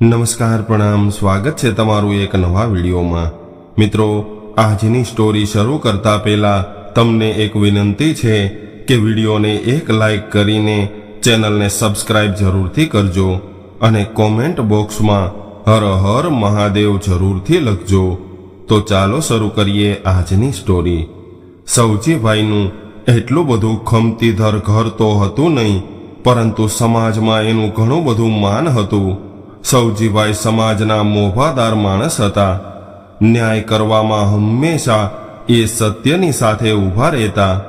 નમસ્કાર, પ્રણામ, સ્વાગત છે તમારું એક નવા વિડીયોમાં. મિત્રો, આજની સ્ટોરી શરૂ કરતા પહેલા તમને એક વિનંતી છે કે વિડીયોને એક લાઈક કરીને ચેનલને સબસ્ક્રાઇબ જરૂરથી કરજો અને કોમેન્ટ બોક્સમાં હર હર મહાદેવ જરૂરથી લખજો. તો ચાલો શરૂ કરીએ આજની સ્ટોરી સૌજીભાઈનું એટલું બધું ખમતીધર ઘર તો હતું નહીં, પરંતુ સમાજમાં એનું ઘણું બધું માન હતું. સૌજીભાઈ સમાજના મોભાદાર માણસ હતા. ન્યાય કરવામાં હંમેશા એ સત્યની સાથે ઊભા રહેતા.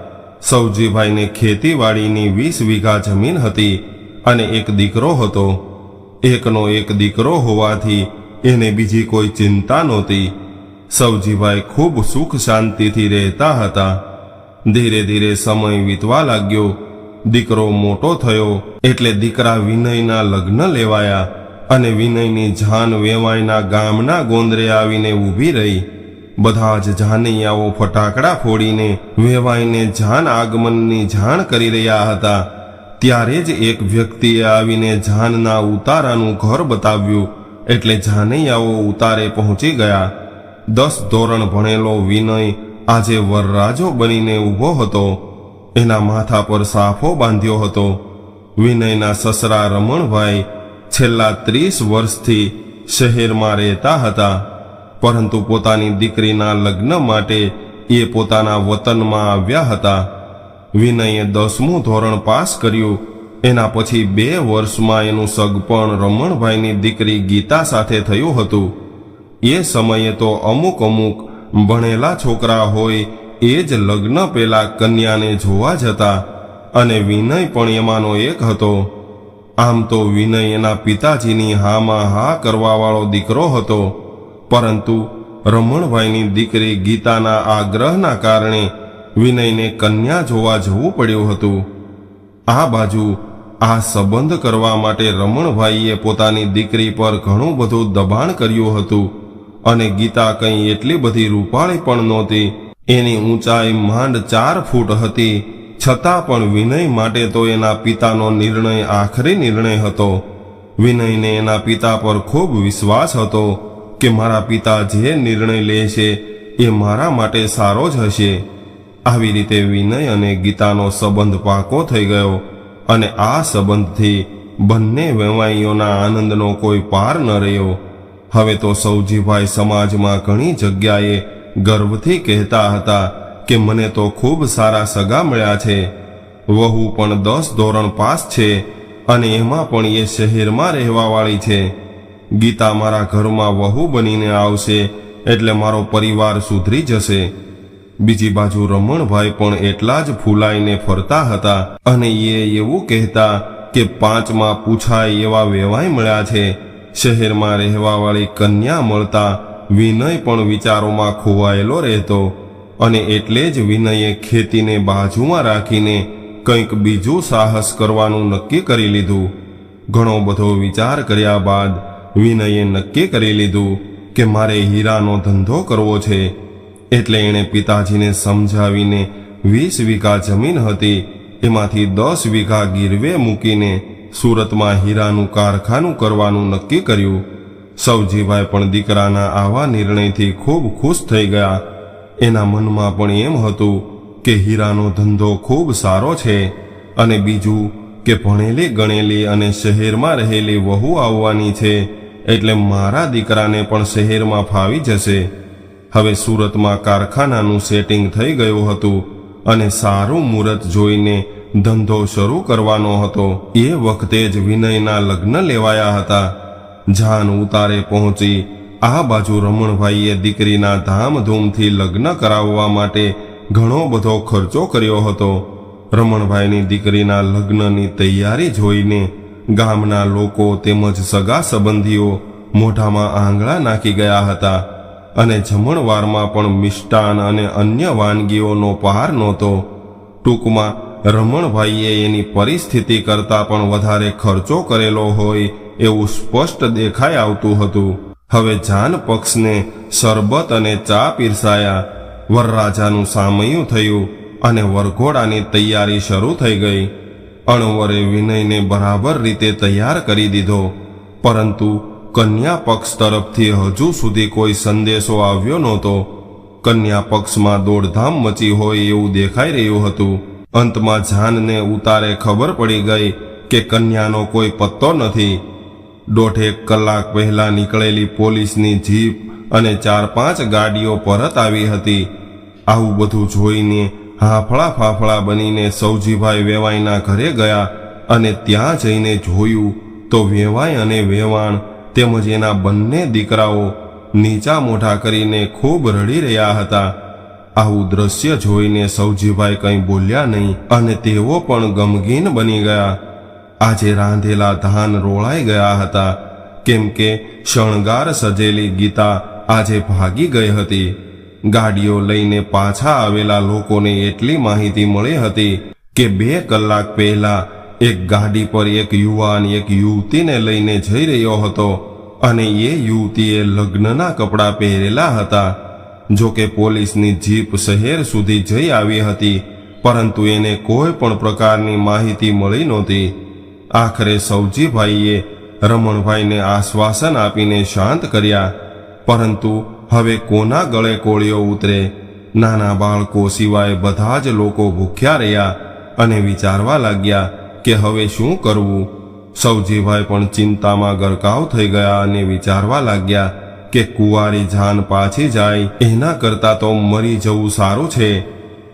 સૌજીભાઈને ખેતીવાડીની વીસ વીઘા જમીન હતી અને એક દીકરો હતો. એકનો એક દીકરો હોવાથી એને બીજી કોઈ ચિંતા નહોતી. સૌજીભાઈ ખૂબ સુખ શાંતિથી રહેતા હતા. ધીરે ધીરે સમય વીતવા લાગ્યો. દીકરો મોટો થયો એટલે દીકરા વિનયના લગ્ન લેવાયા. અને વિનયની જાન વેવાઈના ગામના ગોંદરે આવીને ઊભી રહી. બધા જ જાનૈયાઓ ફટાકડા ફોડીને વેવાઈને જાન આગમનની જાણ કરી રહ્યા હતા. ત્યારે જ એક વ્યક્તિએ આવીને જાનના ઉતારાનું ઘર બતાવ્યું, એટલે જાનૈયાઓ ઉતારે પહોંચી ગયા. દસ ધોરણ ભણેલો વિનય આજે વરરાજો બનીને ઊભો હતો. એના માથા પર સાફો બાંધ્યો હતો. વિનયના સસરા રમણભાઈ છેલ્લા ત્રીસ વર્ષથી શહેરમાં રહેતા હતા, પરંતુ પોતાની દીકરીના લગ્ન માટે એ પોતાના વતનમાં આવ્યા હતા. વિનયે દસમું ધોરણ પાસ કર્યું. એના પછી બે વર્ષમાં એનું સગપણ રમણભાઈની દીકરી ગીતા સાથે થયું હતું. એ સમયે તો અમુક અમુક ભણેલા છોકરા હોય એ જ લગ્ન પહેલા કન્યાને જોવા જતા અને વિનય પણ એમાંનો એક હતો. આમ તો વિનય એના પિતાજીની હામાં હા કરવાવાળો દીકરો હતો. પરંતુ રમણભાઈની દીકરી ગીતાના આગ્રહના કારણે વિનયને કન્યા જોવા જવું પડ્યું હતું. આ બાજુ આ સંબંધ કરવા માટે રમણભાઈએ પોતાની દીકરી પર ઘણું બધું દબાણ કર્યું હતું અને ગીતા કંઈ એટલી બધી રૂપાળી પણ નહોતી. એની ઊંચાઈ માંડ ચાર ફૂટ હતી. છતાં પણ વિનય માટે તો એના પિતાનો નિર્ણય આખરી નિર્ણય હતો. વિનયને એના પિતા પર ખૂબ વિશ્વાસ હતો કે મારા પિતા જે નિર્ણય લે છે એ મારા માટે સારો જ હશે. આવી રીતે વિનય અને ગીતાનો સંબંધ પાકો થઈ ગયો અને આ સંબંધથી બંને વેવાઈઓના આનંદનો કોઈ પાર ન રહ્યો. હવે તો સૌજીભાઈ સમાજમાં ઘણી જગ્યાએ ગર્વથી કહેતા હતા કે મને તો ખૂબ સારા સગા મળ્યા છે. વહુ પણ દસ ધોરણ પાસ છે અને એમાં પણ એ શહેરમાં રહેવાવાળી છે. ગીતા મારા ઘરમાં વહુ બનીને આવશે એટલે મારો પરિવાર સુધરી જશે. બીજી બાજુ રમણભાઈ પણ એટલા જ ફૂલાઈને ફરતા હતા અને એ એવું કહેતા કે પાંચમાં પૂછાય એવા વેવાય મળ્યા છે. શહેરમાં રહેવાવાળી કન્યા મળતા વિનય પણ વિચારોમાં ખોવાયેલો રહેતો. અને એટલે જ વિનયે ખેતીને બાજુમાં રાખીને કંઈક બીજું સાહસ કરવાનું નક્કી કરી લીધું. ઘણો બધો વિચાર કર્યા બાદ વિનયે નક્કી કરી લીધું કે મારે હીરાનો ધંધો કરવો છે. એટલે એણે પિતાજીને સમજાવીને વીસ વીઘા જમીન હતી. એમાંથી દસ વીઘા ગીરવે મૂકીને સુરતમાં હીરાનું કારખાનું કરવાનું નક્કી કર્યું. સૌજીભાઈ પણ દીકરાના આવા નિર્ણયથી ખૂબ ખુશ થઈ ગયા. એના મનમાં પણ એમ હતું કે હીરાનો ધંધો ખૂબ સારો છે અને બીજું કે ભણેલી ગણેલી અને શહેરમાં રહેલી વહુ આવવાની છે એટલે મારા દીકરાને પણ શહેરમાં ફાવી જશે. હવે સુરતમાં કારખાનાનું સેટિંગ થઈ ગયું હતું અને સારું મુહૂર્ત જોઈને ધંધો શરૂ કરવાનો હતો. એ વખતે જ વિનયના લગ્ન લેવાયા હતા. જાન ઉતારે પહોંચી આ બાજુ રમણભાઈએ દીકરીના ધામધૂમથી લગ્ન કરાવવા માટે ઘણો બધો ખર્ચો કર્યો હતો. રમણભાઈની દીકરીના લગ્નની તૈયારી જોઈને ગામના લોકો તેમજ સગા સંબંધીઓ મોઢામાં આંગળા નાખી ગયા હતા અને જમણવારમાં પણ મિષ્ટાન અને અન્ય વાનગીઓનો પહાર નહોતો. ટૂંકમાં રમણભાઈએ એની પરિસ્થિતિ કરતાં પણ વધારે ખર્ચો કરેલો હોય એવું સ્પષ્ટ દેખાઈ આવતું હતું. હવે જાન પક્ષને શરબત અને ચા પીરસાયા. વરરાજાનું સામયું થયું અને વરઘોડાની તૈયારી શરૂ થઈ ગઈ. અણવરે વિનયને બરાબર રીતે તૈયાર કરી દીધો. પરંતુ કન્યા પક્ષ તરફથી હજુ સુધી કોઈ સંદેશો આવ્યો નહોતો. કન્યા પક્ષમાં દોડધામ મચી હોય એવું દેખાઈ રહ્યું હતું. અંતમાં જાનને ઉતારે ખબર પડી ગઈ કે કન્યાનો કોઈ પત્તો નથી. દોઢેક કલાક પહેલા નીકળેલી પોલીસની જીપ અને ચાર પાંચ ગાડીઓ પરત આવી હતી. આવું બધું જોઈને હાફળા ફાફળા બનીને સૌજીભાઈ વેવાઈના ઘરે ગયા અને ત્યાં જઈને જોયું તો વેવાઈ અને વેવાણ તેમજ એના બંને દીકરાઓ નીચા મોઢા કરીને ખૂબ રડી રહ્યા હતા. આવું દ્રશ્ય જોઈને સૌજીભાઈ કંઈ બોલ્યા નહીં અને તેઓ પણ ગમગીન બની ગયા. આજે રાંધેલા ધાન રોળાઈ ગયા હતા. કેમ કે શણગાર સજેલી ગીતા આજે ભાગી ગઈ હતી. ગાડીઓ લઈને પાછા આવેલા લોકોને એટલી માહિતી મળી હતી કે બે કલાક પહેલા એક ગાડી પર એક યુવાન એક યુવતીને લઈને જઈ રહ્યો હતો અને એ યુવતીએ લગ્નના કપડાં પહેરેલા હતા. જો કે પોલીસની જીપ શહેર સુધી જઈ આવી હતી, પરંતુ એને કોઈ પણ પ્રકારની માહિતી મળી નહોતી. આખરે સૌજીભાઈએ રમણભાઈને આશ્વાસન આપીને શાંત કર્યા. પરંતુ હવે કોના ગળે કોળીઓ ઉતરે? નાના બાળકો સિવાય બધા જ લોકો ભૂખ્યા રહ્યા અને વિચારવા લાગ્યા કે હવે શું કરવું? સૌજીભાઈ પણ ચિંતામાં ગરકાવ થઈ ગયા અને વિચારવા લાગ્યા કે કુંવારી જાન પાછી જાય, એના કરતાં તો મરી જવું સારું છે.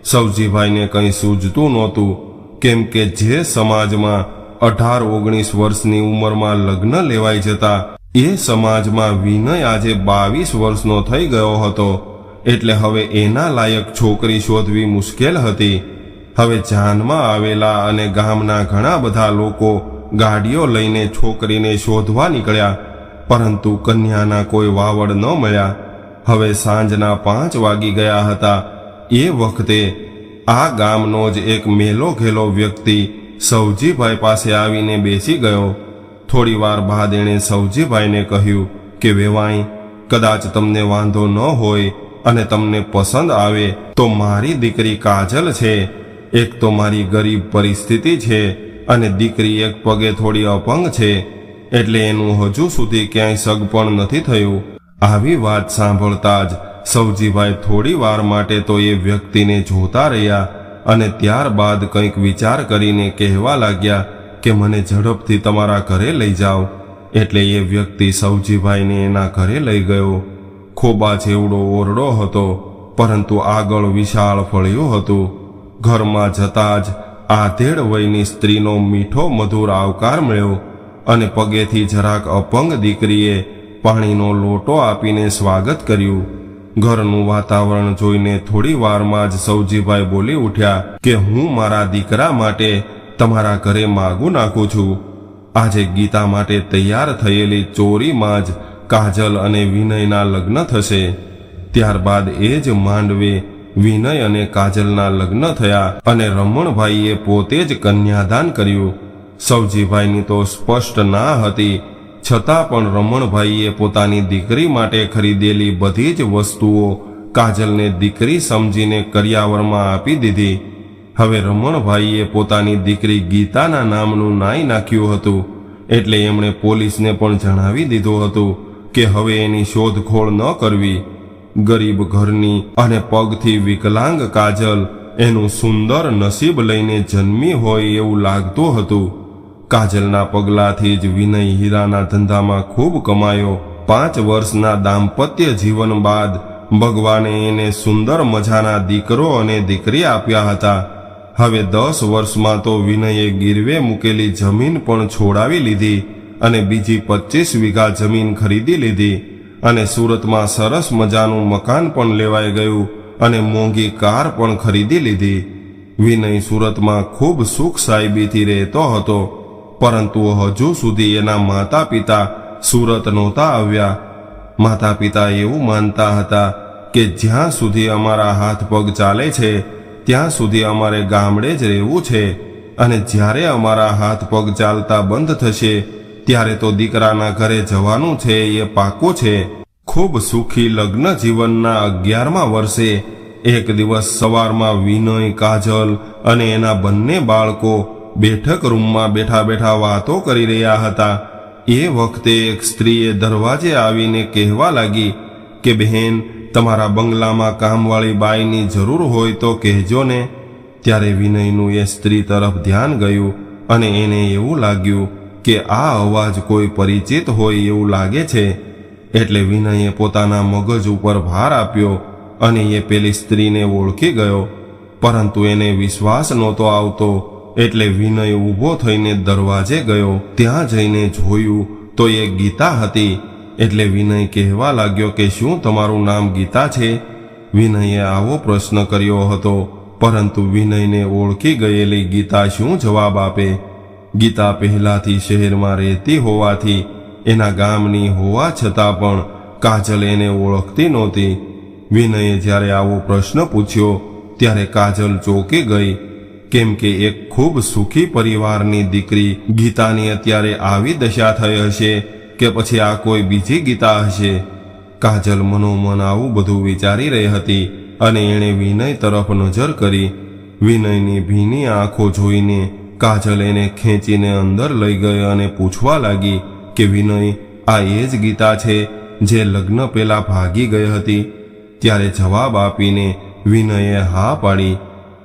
સૌજીભાઈને કંઈ સૂઝતું નહોતું, કેમ કે જે સમાજમાં અઢાર ઓગણીસ વર્ષની ઉંમરમાં લગ્ન લેવાઈ જતા એ સમાજમાં વિનય આજે બાવીસ વર્ષનો થઈ ગયો હતો. એટલે હવે એના લાયક છોકરી શોધવી મુશ્કેલ હતી. હવે જાનમાં આવેલા અને ગામના ઘણા બધા લોકો ગાડીઓ લઈને છોકરીને શોધવા નીકળ્યા. પરંતુ કન્યાના કોઈ વાવડ ન મળ્યા. હવે સાંજના પાંચ વાગી ગયા હતા. એ વખતે આ ગામનો જ એક મેલો ઘેલો વ્યક્તિ સૌજીભાઈ પાસે આવીને બેસી ગયો. થોડી વાર બાદ એણે સૌજીભાઈને કહ્યું કે, વેવાઈ, કદાચ તમને વાંધો ન હોય અને તમને પસંદ આવે તો મારી દીકરી કાજલ છે. એક તો મારી ગરીબ પરિસ્થિતિ છે અને દીકરી એક પગે થોડી અપંગ છે એટલે એનું હજુ સુધી ક્યાંય સગપણ નથી થયું. આવી વાત સાંભળતા જ સૌજીભાઈ થોડી વાર માટે તો એ વ્યક્તિને જોતા રહ્યા અને ત્યારબાદ કંઈક વિચાર કરીને કહેવા લાગ્યા કે મને ઝડપથી તમારા ઘરે લઈ જાઓ. એટલે એ વ્યક્તિ સૌજીભાઈને એના ઘરે લઈ ગયો. ખોબા જેવડો ઓરડો હતો, પરંતુ આગળ વિશાળ ફળ્યું હતું. ઘરમાં જતા જ આધેડ વયની સ્ત્રીનો મીઠો મધુર આવકાર મળ્યો અને પગેથી જરાક અપંગ દીકરીએ પાણીનો લોટો આપીને સ્વાગત કર્યું. ઘરનું વાતાવરણ જોઈને થોડી વારમાં જ સૌજીભાઈ બોલી ઉઠ્યા કે હું મારા દીકરા માટે તમારા ઘરે માગું નાખું છું. આજે ગીતા માટે તૈયાર થયેલી ચોરીમાં જ કાજલ અને વિનયના લગ્ન થશે. ત્યારબાદ એ જ માંડવે વિનય અને કાજલના લગ્ન થયા અને રમણભાઈએ પોતે જ કન્યાદાન કર્યું. સૌજીભાઈની તો સ્પષ્ટ ના હતી છતાં પણ રમણભાઈએ પોતાની દીકરી માટે ખરીદેલી બધી જ વસ્તુઓ કાજલને દીકરી સમજીને કરિયાવરમાં આપી દીધી. હવે રમણભાઈએ પોતાની દીકરી ગીતાના નામનું નાઈ નાખ્યું હતું, એટલે એમણે પોલીસને પણ જણાવી દીધું હતું કે હવે એની શોધખોળ ન કરવી. ગરીબ ઘરની અને પગથી વિકલાંગ કાજલ એનું સુંદર નસીબ લઈને જન્મી હોય એવું લાગતું હતું. કાજલના પગલાથી જ વિનય હીરાના ધંધામાં ખૂબ કમાયો. પાંચ વર્ષના દાંપત્ય જીવન બાદ ભગવાને એને સુંદર મજાના દીકરો અને દીકરી આપ્યા હતા. હવે દસ વર્ષમાં તો વિનયે ગીરવે મૂકેલી જમીન પણ છોડાવી લીધી અને બીજી પચીસ વીઘા જમીન ખરીદી લીધી અને સુરતમાં સરસ મજાનું મકાન પણ લેવાઈ ગયું અને મોંઘી કાર પણ ખરીદી લીધી. વિનય સુરતમાં ખૂબ સુખ સાહેબીથી રહેતો હતો. પરંતુ હજુ સુધી એના માતા પિતા સુરત નહોતા આવ્યા માતા પિતા એવું માનતા હતા કે જ્યાં સુધી અમારા હાથ પગ ચાલે છે, ત્યાં સુધી અમારે ગામડે જ રહેવું છે અને જ્યારે અમારા હાથ પગ ચાલતા બંધ થશે, ત્યારે તો દીકરાના ઘરે જવાનું છે એ પાકું છે. ખૂબ સુખી લગ્ન જીવનના અગિયારમા વર્ષે એક દિવસ સવારમાં વિનય, કાજલ અને એના બંને બાળકો બેઠક રૂમમાં બેઠા બેઠા વાતો કરી રહ્યા હતા. એ વખતે એક સ્ત્રીએ દરવાજે આવીને કહેવા લાગી કે, બહેન, તમારા બંગલામાં કામવાળી બાઈની જરૂર હોય તો કહેજો ને. ત્યારે વિનયનું એ સ્ત્રી તરફ ધ્યાન ગયું અને એને એવું લાગ્યું કે, આ અવાજ કોઈ પરિચિત હોય એવું લાગે છે. એટલે વિનયે પોતાના મગજ ઉપર ભાર આપ્યો અને એ પેલી સ્ત્રીને ઓળખી ગયો. પરંતુ એને વિશ્વાસ નહોતો આવતો એટલે વિનય ઊભો થઈને દરવાજે ગયો. ત્યાં જઈને જોયું તો એ ગીતા હતી. એટલે વિનય કહેવા લાગ્યો કે શું તમારું નામ ગીતા છે? વિનયે આવો પ્રશ્ન કર્યો હતો. પરંતુ વિનયને ઓળખી ગયેલી ગીતા શું જવાબ આપે? ગીતા પહેલાથી શહેરમાં રહેતી હોવાથી એના ગામની હોવા છતાં પણ કાજલ એને ઓળખતી નહોતી. વિનયે જ્યારે આવો પ્રશ્ન પૂછ્યો, ત્યારે કાજલ ચોકી ગઈ. કેમ કે એક ખૂબ સુખી પરિવારની દીકરી ગીતાની અત્યારે આવી દશા થઈ હશે કે પછી આ કોઈ બીજી ગીતા હશે? કાજલ મનોમન આવું બધું વિચારી રહી હતી અને એણે વિનય તરફ નજર કરી. વિનયની ભીની આંખો જોઈને કાજલ એને ખેંચીને અંદર લઈ ગઈ અને પૂછવા લાગી કે વિનય, આ એ જ ગીતા છે જે લગ્ન પહેલા ભાગી ગઈ હતી? ત્યારે જવાબ આપીને વિનયે હા પાડી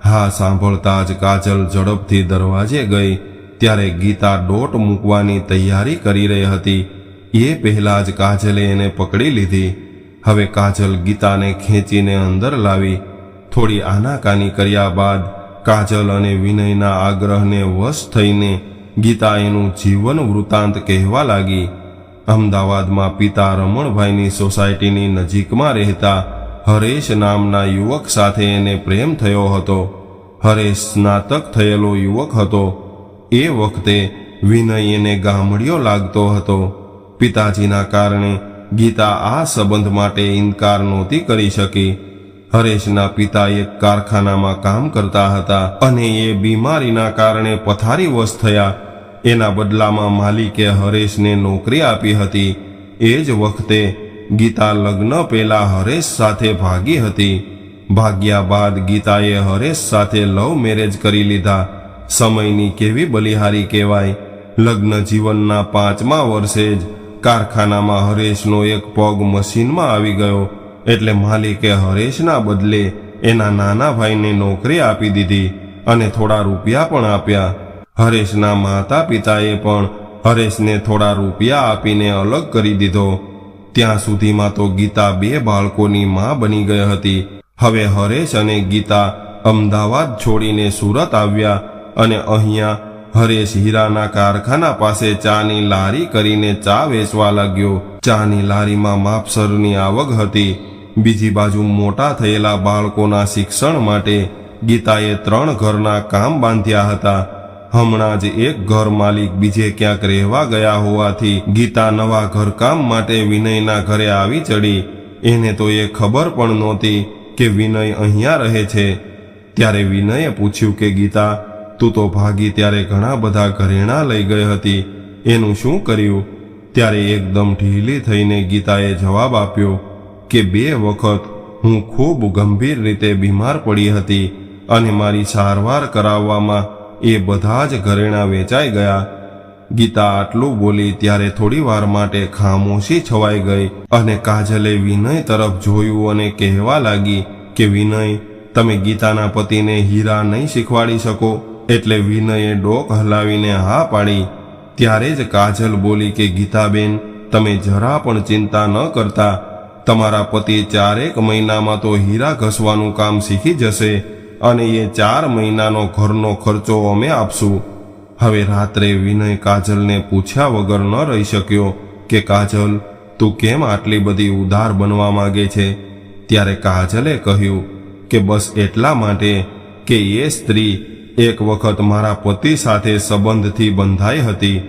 હા, સાંભળતા જ કાજલ ઝડપથી દરવાજે ગઈ. ત્યારે ગીતા ડોટ મૂકવાની તૈયારી કરી રહી હતી. એ પહેલા જ કાજલે એને પકડી લીધી. હવે કાજલ ગીતાને ખેંચીને અંદર લાવી. થોડી આનાકાની કર્યા બાદ કાજલ અને વિનયના આગ્રહને વશ થઈને ગીતા એનું જીવન વૃત્તાંત કહેવા લાગી. અમદાવાદમાં પિતા રમણભાઈની સોસાયટીની નજીકમાં રહેતા હરેશ નામના યુવક સાથે એને પ્રેમ થયો હતો. હરેશ સ્નાતક થયેલો યુવક હતો. એ વખતે વિનય એને ગામડિયો લાગતો હતો. પિતાજીના કારણે ગીતા આ સંબંધ માટે ઇનકાર નહોતી કરી શકી. હરેશના પિતા એક કારખાનામાં કામ કરતા હતા અને એ બીમારીના કારણે પથારીવશ થયા. એના બદલામાં માલિકે હરેશને નોકરી આપી હતી. એ જ વખતે ગીતા લગ્ન પહેલા હરેશ સાથે ભાગી હતી. ભાગ્યા બાદ ગીતાએ હરેશ સાથે લવ મેરેજ કરી લીધા. સમયની કેવી બલિહારી કહેવાય. લગ્ન જીવનના પાંચમા વર્ષે જ કારખાનામાં હરેશનો એક પગ મશીનમાં આવી ગયો. એટલે માલિકે હરેશના બદલે એના નાના ભાઈને નોકરી આપી દીધી અને થોડા રૂપિયા પણ આપ્યા. હરેશના માતા પિતાએ પણ હરેશને થોડા રૂપિયા આપીને અલગ કરી દીધો. ત્યાં સુધીમાં તો ગીતા બે બાળકોની માં બની ગઈ હતી. હવે હરેશ અને ગીતા અમદાવાદ છોડીને સુરત આવ્યા અને અહીંયા હરેશ હીરાના કારખાના પાસે ચાની લારી કરીને ચા વેચવા લાગ્યો. ચાની લારીમાં માપસરની આવક હતી. બીજી બાજુ મોટા થયેલા બાળકોના શિક્ષણ માટે ગીતાએ ત્રણ ઘરના કામ બાંધ્યા હતા. હમણાં જ એક ઘર માલિક બીજે ક્યાંક રહેવા ગયા હોવાથી ગીતા નવા ઘરકામ માટે વિનયના ઘરે આવી ચડી. એને તો એ ખબર પણ નહોતી કે વિનય અહીંયા રહે છે. ત્યારે વિનયે પૂછ્યું કે, ગીતા, તું તો ભાગી ત્યારે ઘણા બધા ઘરેણાં લઈ ગઈ હતી. એનું શું કર્યું? ત્યારે એકદમ ઢીલી થઈને ગીતાએ જવાબ આપ્યો કે, બે વખત હું ખૂબ ગંભીર રીતે બીમાર પડી હતી અને મારી સારવાર કરાવવામાં એ બધા જ ઘરેણાં વેચાઈ ગયા. ગીતા આટલું બોલી ત્યારે થોડી વાર માટે ખામોશી છવાઈ ગઈ અને કાજલે વિનય તરફ જોયું અને કહેવા લાગી કે, વિનય, તમે ગીતાના પતિને હીરા નહીં શીખવાડી શકો. એટલે વિનયે ડોક હલાવીને હા પાડી. ત્યારે જ કાજલ બોલી કે, ગીતાબેન, તમે જરા પણ ચિંતા ન કરતા. તમારા પતિ ચારેક મહિનામાં તો હીરા ઘસવાનું કામ શીખી જશે. અને એ ચાર મહિનાનો ઘરનો ખર્ચો અમે આપશું. હવે રાત્રે વિનય કાજલને પૂછ્યા વગર ન રહી શક્યો કે, કાજલ, તું કેમ આટલી બધી ઉદાર બનવા માગે છે? ત્યારે કાજલે કહ્યું કે, બસ એટલા માટે કે એ સ્ત્રી એક વખત મારા પતિ સાથે સંબંધથી બંધાઈ હતી.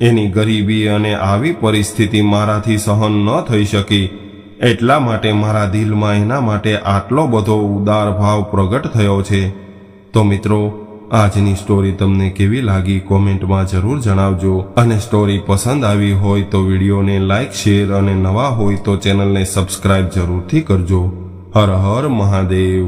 એની ગરીબી અને આવી પરિસ્થિતિ મારાથી સહન ન થઈ શકી. એટલા માટે મારા દિલમાં એના માટે આટલો બધો ઉદાર ભાવ પ્રગટ થયો છે. તો મિત્રો, આજની સ્ટોરી તમને કેવી લાગી કોમેન્ટમાં જરૂર જણાવજો અને સ્ટોરી પસંદ આવી હોય તો વિડીયોને લાઇક શેર અને નવા હોય તો ચેનલને સબસ્ક્રાઇબ જરૂરથી કરજો. હર હર મહાદેવ.